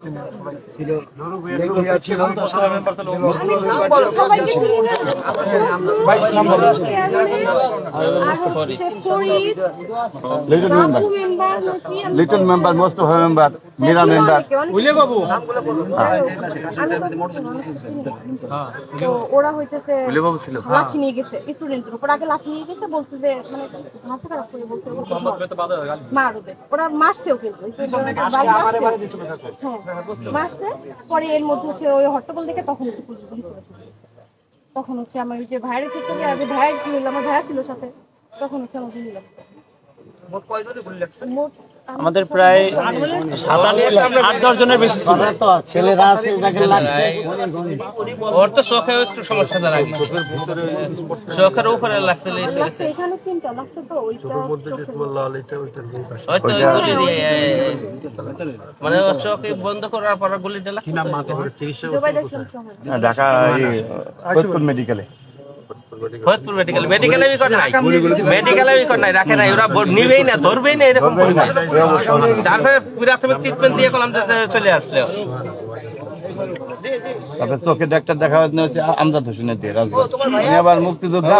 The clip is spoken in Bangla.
ছিল ছিল। Little member little member Mostafa member Meera member Willey বাবু। ওরা হইতেছে বাবু ছিল। লাঠি নিয়ে গেছে স্টুডেন্টের উপর। আগে লাঠি নিয়ে গেছে বলছে যে মানে ভাষা খারাপ করে বলছে ওকে ধর। মার ওদের। ওরা মারছেও কিন্তু। হ্যাঁ। মারছে পরে এর মধ্যে হচ্ছে ওই হট্টগোল দেখে তখন হচ্ছে পুলিশ তখন হচ্ছে আমার ওই যে ভাইয়ের ক্ষেত্রে যে আগে ভাইয়ের কি হলো? আমার ভাইয়া ছিল সাথে। তখন হচ্ছে আমাকে নিলাম মোট আমাদের প্রায় সাত আট আট দশ জনের বেশি ছিল। ছেলেরা আছে ওর তো চোখে একটু সমস্যা তার আগে উপরে গুলি এ, মানে ওর চোখে বন্ধ করার পর গুলিটা লাগছে শহর ঢাকা মেডিকেলে ফরিদপুর মেডিকেল মেডিকেলে বিকট নাই। মেডিকেলে বিকট নাই রাখে নাই। ওরা নিবেই না ধরবেই না এরকম। তারপরে প্রাথমিক ট্রিটমেন্ট দিয়ে চলে আসছে তারপরে চোখে ডাক্তার দেখা হচ্ছে আমজাদ হোসেনের দিয়ে আবার মুক্তিযোদ্ধা।